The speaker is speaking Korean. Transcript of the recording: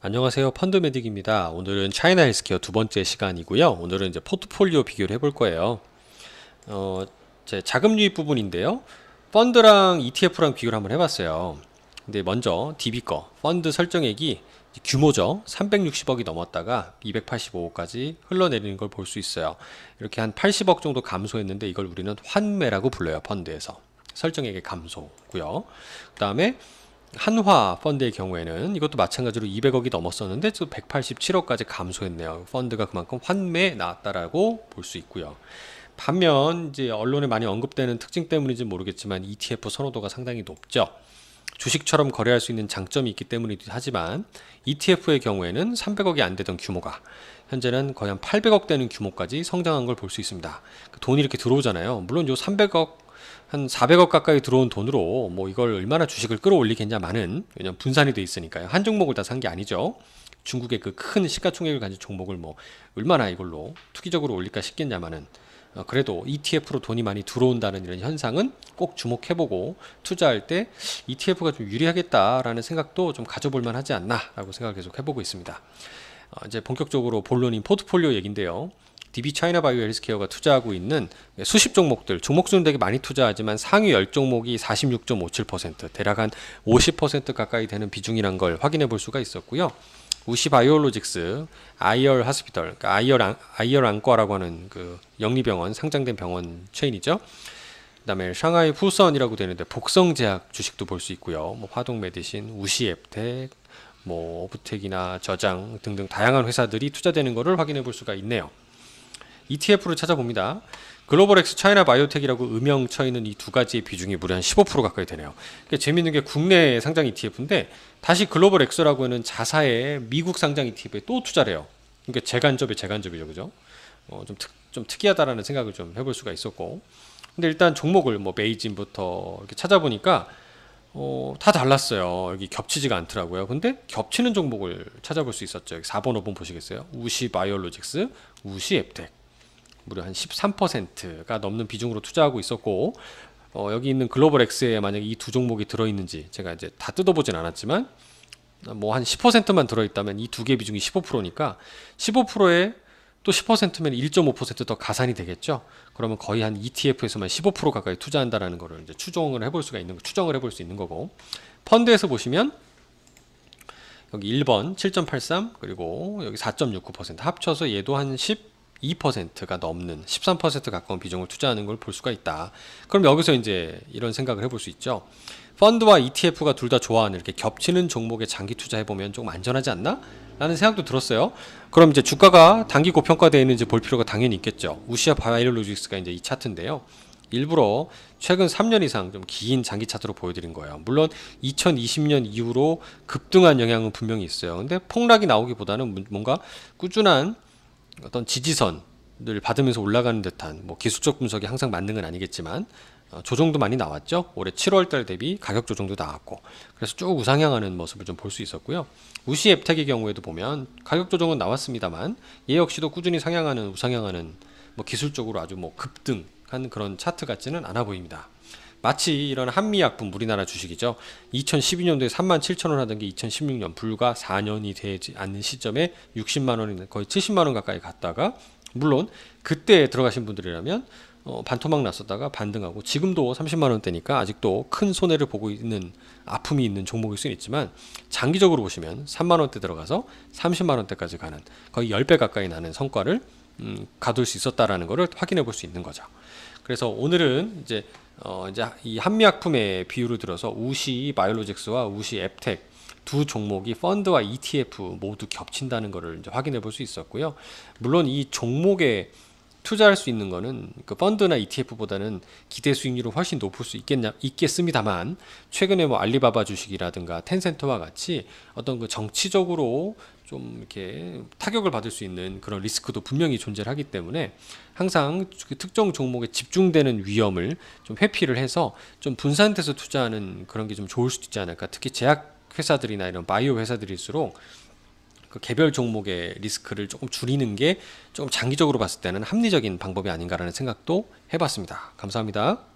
안녕하세요. 펀드메딕입니다. 오늘은 차이나 헬스케어 두 번째 시간이고요. 오늘은 이제 포트폴리오 비교를 해볼 거예요. 어, 제 자금 유입 부분인데요. 펀드랑 ETF랑 비교를 한번 해봤어요. 근데 먼저 DB 거 펀드 설정액이 규모죠. 360억이 넘었다가 285억까지 흘러내리는 걸 볼 수 있어요. 이렇게 한 80억 정도 감소했는데 이걸 우리는 환매라고 불러요. 펀드에서 설정액의 감소고요. 그 다음에 한화 펀드의 경우에는 이것도 마찬가지로 200억이 넘었었는데 또 187억까지 감소했네요. 펀드가 그만큼 환매에 나왔다라고 볼 수 있고요. 반면 이제 언론에 많이 언급되는 특징 때문인지 모르겠지만 ETF 선호도가 상당히 높죠. 주식처럼 거래할 수 있는 장점이 있기 때문이기도 하지만 ETF의 경우에는 300억이 안 되던 규모가 현재는 거의 한 800억 되는 규모까지 성장한 걸 볼 수 있습니다. 그 돈이 이렇게 들어오잖아요. 물론 요 300억 한 400억 가까이 들어온 돈으로 뭐 이걸 얼마나 주식을 끌어올리겠냐마는 왜냐면 분산이 돼 있으니까요. 한 종목을 다 산 게 아니죠. 중국의 그 큰 시가총액을 가진 종목을 뭐 얼마나 이걸로 투기적으로 올릴까 싶겠냐마는 어, 그래도 ETF로 돈이 많이 들어온다는 이런 현상은 꼭 주목해보고 투자할 때 ETF가 좀 유리하겠다라는 생각도 좀 가져볼 만하지 않나라고 생각을 계속 해보고 있습니다. 어, 이제 본격적으로 본론인 포트폴리오 얘긴데요. DB 차이나 바이오 헬스케어가 투자하고 있는 수십 종목들, 종목 수는 되게 많이 투자하지만 상위 10종목이 46.57%, 대략 한 50% 가까이 되는 비중이란 걸 확인해 볼 수가 있었고요. 우시 바이오로직스, 아이얼 하스피털, 그러니까 아이얼 안과라고 하는 그 영리병원 상장된 병원 체인이죠. 그다음에 샹하이 푸선이라고 되는데 복성제약 주식도 볼 수 있고요. 뭐 화동 메디신, 우시 앱텍, 뭐 오브텍이나 저장 등등 다양한 회사들이 투자되는 것을 확인해 볼 수가 있네요. ETF를 찾아봅니다. 글로벌 엑스 차이나 바이오텍이라고 음영 쳐 있는 이 두 가지의 비중이 무려 한 15% 가까이 되네요. 그러니까 재밌는 게 국내 상장 ETF인데 다시 글로벌 엑스라고 하는 자사의 미국 상장 ETF에 또 투자를 해요. 그러니까 재간접에 재간접이죠, 그죠? 어, 좀, 특, 좀 특이하다라는 생각을 좀 해볼 수가 있었고. 근데 일단 종목을 뭐 베이진부터 이렇게 찾아보니까 어, 다 달랐어요. 여기 겹치지가 않더라고요. 근데 겹치는 종목을 찾아볼 수 있었죠. 4번, 5번 보시겠어요? 우시 바이오로직스, 우시 앱텍. 무려 한 13%가 넘는 비중으로 투자하고 있었고 어, 여기 있는 글로벌 X에 만약 이두 종목이 들어있는지 제가 이제 다 뜯어보진 않았지만 뭐 한 10%만 들어있다면 이 두 개 비중이 15%니까 15%에 또 10%면 1.5%더 가산이 되겠죠. 그러면 거의 한 ETF에서만 15% 가까이 투자한다라는 거를 이제 추정을 해볼 수가 있는 추정을 해볼 수 있는 거고 펀드에서 보시면 여기 1번 7.83 그리고 여기 4.69% 합쳐서 얘도 한 10. 2%가 넘는 13% 가까운 비중을 투자하는 걸 볼 수가 있다. 그럼 여기서 이제 이런 생각을 해볼 수 있죠. 펀드와 ETF가 둘 다 좋아하는 이렇게 겹치는 종목에 장기 투자해 보면 조금 안전하지 않나? 라는 생각도 들었어요. 그럼 이제 주가가 단기 고평가되어 있는지 볼 필요가 당연히 있겠죠. 우시아 바이오로직스가 이제 이 차트인데요. 일부러 최근 3년 이상 좀 긴 장기 차트로 보여드린 거예요. 물론 2020년 이후로 급등한 영향은 분명히 있어요. 근데 폭락이 나오기보다는 뭔가 꾸준한 어떤 지지선을 받으면서 올라가는 듯한 뭐 기술적 분석이 항상 맞는 건 아니겠지만 어, 조정도 많이 나왔죠. 올해 7월달 대비 가격 조정도 나왔고 그래서 쭉 우상향하는 모습을 좀 볼 수 있었고요. 우시 앱텍의 경우에도 보면 가격 조정은 나왔습니다만 얘 역시도 꾸준히 상향하는 우상향하는 뭐 기술적으로 아주 뭐 급등한 그런 차트 같지는 않아 보입니다. 마치 이런 한미약품 우리나라 주식이죠. 2012년도에 3만 7천 원 하던 게 2016년 불과 4년이 되지 않는 시점에 60만 원이 거의 70만 원 가까이 갔다가 물론 그때 들어가신 분들이라면 어, 반토막 났었다가 반등하고 지금도 30만 원대니까 아직도 큰 손해를 보고 있는 아픔이 있는 종목일 수는 있지만 장기적으로 보시면 3만 원대 들어가서 30만 원대까지 가는 거의 10배 가까이 나는 성과를 음, 가둘 수 있었다라는 것을 확인해 볼 수 있는 거죠. 그래서 오늘은 이제 어 이제 이 한미약품의 비율을 들어서 우시 바이오로직스와 우시 앱텍 두 종목이 펀드와 ETF 모두 겹친다는 것을 이제 확인해 볼 수 있었고요. 물론 이 종목에 투자할 수 있는 거는 그 펀드나 ETF보다는 기대 수익률이 훨씬 높을 수 있겠냐 있겠습니다만 최근에 뭐 알리바바 주식이라든가 텐센트와 같이 어떤 그 정치적으로 좀 이렇게 타격을 받을 수 있는 그런 리스크도 분명히 존재하기 때문에 항상 그 특정 종목에 집중되는 위험을 좀 회피를 해서 좀 분산돼서 투자하는 그런 게 좀 좋을 수도 있지 않을까. 특히 제약 회사들이나 이런 바이오 회사들일수록 그 개별 종목의 리스크를 조금 줄이는 게 조금 장기적으로 봤을 때는 합리적인 방법이 아닌가라는 생각도 해봤습니다. 감사합니다.